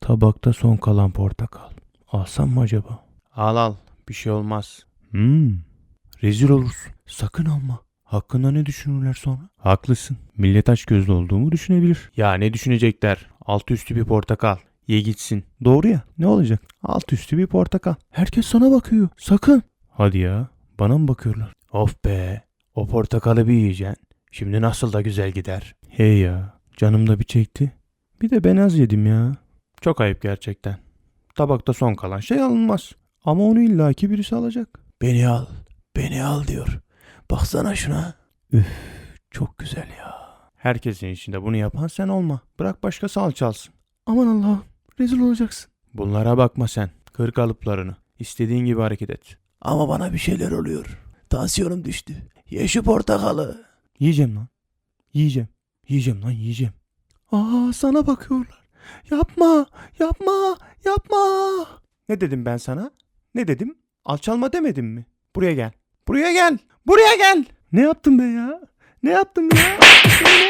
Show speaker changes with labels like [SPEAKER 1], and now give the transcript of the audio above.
[SPEAKER 1] Tabakta son kalan portakal. Alsam mı acaba? Al al. Bir şey olmaz. Hmm. Rezil olursun. Sakın alma. Hakkında ne düşünürler sonra? Haklısın. Millet aç gözlü olduğumu düşünebilir. Ya ne düşünecekler? Altı üstü bir portakal. Ye gitsin. Doğru ya. Ne olacak? Alt üstü bir portakal. Herkes sana bakıyor. Sakın. Hadi ya. Bana mı bakıyorlar? Of be. O portakalı bir yiyeceksin. Şimdi nasıl da güzel gider. Hey ya. Canım da bir çekti. Bir de ben az yedim ya. Çok ayıp gerçekten. Tabakta son kalan şey alınmaz. Ama onu illaki birisi alacak. Beni al. Beni al diyor. Baksana şuna. Üf. Çok güzel ya. Herkesin içinde bunu yapan sen olma. Bırak başkası al çalsın. Aman Allah'ım. Rezil olacaksın. Bunlara bakma sen. Kır kalıplarını. İstediğin gibi hareket et.
[SPEAKER 2] Ama bana bir şeyler oluyor. Tansiyonum düştü. Ye şu portakalı.
[SPEAKER 1] Yiyeceğim lan. Yiyeceğim. Yiyeceğim lan yiyeceğim. Aa sana bakıyorlar. Yapma. Yapma. Yapma. Ne dedim ben sana? Ne dedim? Alçalma demedim mi? Buraya gel. Buraya gel. Buraya gel. Ne yaptım ben ya? Ne yaptım ya? Ne